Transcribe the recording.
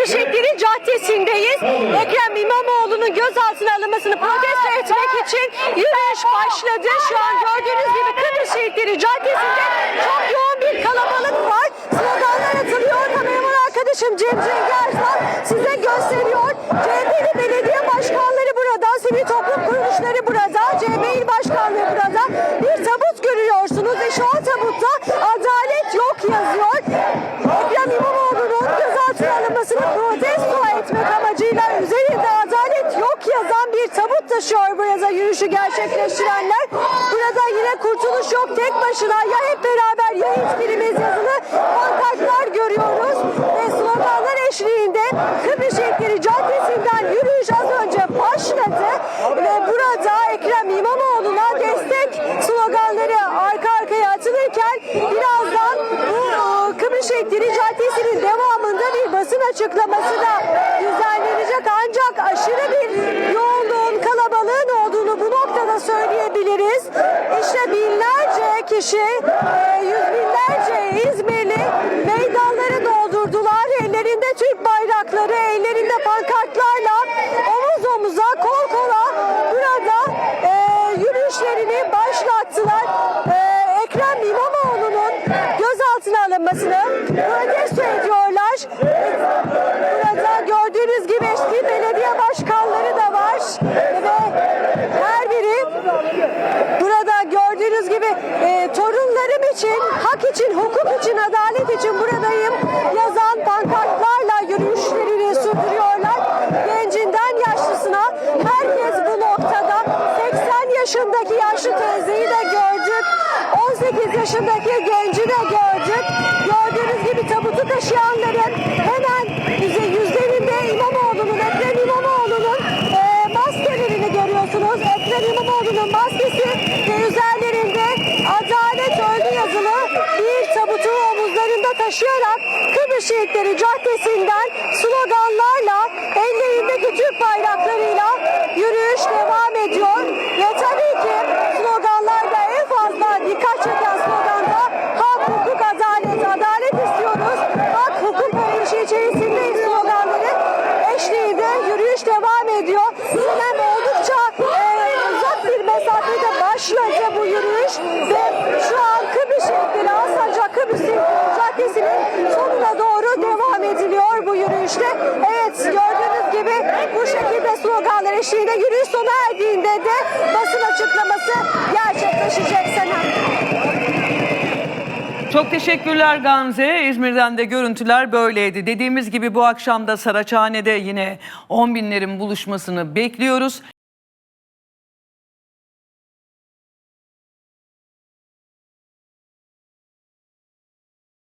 Kıbrısşehir'in caddesindeyiz. Ekrem İmamoğlu'nun gözaltına alınmasını protesto etmek için yürüyüş başladı. Şu an gördüğünüz gibi Kıbrısşehir'in caddesinde çok yoğun bir kalabalık var. Sloganlar atılıyor. Kameraman arkadaşım Cem Cengarzan size gösteriyor. CHP'li belediye başkanları burada, sivil toplum kuruluşları burada, CHP il başkanlığı burada. Bir tabut görüyorsunuz ve şu an tabutta adalet yok yazıyor. Ekrem İmamoğlu'nun gözaltına alınmasını protesto etmek amacıyla üzerinde adalet yok yazan bir tabut taşıyor burada yürüyüşü gerçekleştirenler. Burada yine kurtuluş yok tek başına. Ya hep beraber ya hiçbirimiz yazılı pankartlar görüyoruz. Ve sloganlar eşliğinde Kıbrısşehirleri Caddesi'nden yürüyüş az önce başladı. Ve burada Ekrem İmamoğlu'na destek sloganları arka arkaya atılırken birazdan bu e, Kıbrısşehirleri Caddesi'nin devamında bir basın açıklaması da söyleyebiliriz. İşte binlerce kişi, e, yüz binlerce İzmirli meydanları doldurdular. Ellerinde Türk bayrakları, ellerinde pankartlarla omuz omuza, kol kola burada e, yürüyüşlerini başlattılar. E, Ekrem İmamoğlu'nun gözaltına alınmasını protesto ediyorlar. Burada gördüğünüz gibi eski belediye başkanları da var ve her biri burada gördüğünüz gibi e, torunlarım için, hak için, hukuk için, adalet için buradayım yazan pankartlarla yürüyüşlerini sürdürüyorlar. Gencinden yaşlısına herkes bu noktada 80 yaşındaki yaşlı teyzeyi de gördük. 18 yaşındaki genci de gördük. Gördüğünüz gibi tabutu taşıyanların hemen yüzlerinde İmamoğlu'nun, Ekrem İmamoğlu'nun e, maskelerini görüyorsunuz. Ekrem İmamoğlu'nun maskesi ve üzerlerinde adalet öldü yazılı bir tabutu omuzlarında taşıyarak Kıbrıs Şehitleri Caddesi'nden sloganlarla ellerindeki Türk bayraklarıyla yürüyüş devam ediyor. Ve tabii ki sloganlarda en fazla dikkat çeken sloganda hak, hukuk, adalet, adalet istiyoruz. Hak, hukuk arayışı içerisindeyiz sloganları eşliğinde yürüyüş devam ediyor. Yine oldukça e, uzak bir mesafede başladı bu yürüyüş ve şu an Kıbrıs şehitleri Alsancak Kıbrıs Şehitleri Caddesi'nin sonuna doğru devam ediliyor bu yürüyüşte. Evet gördüğünüz gibi bu şekilde sloganlar eşliğinde yürüyüş sona erdiğinde de basın açıklaması gerçekleşecek. Çok teşekkürler Gamze. İzmir'den de görüntüler böyleydi. Dediğimiz gibi bu akşam da Saraçhane'de yine 10 binlerin buluşmasını bekliyoruz.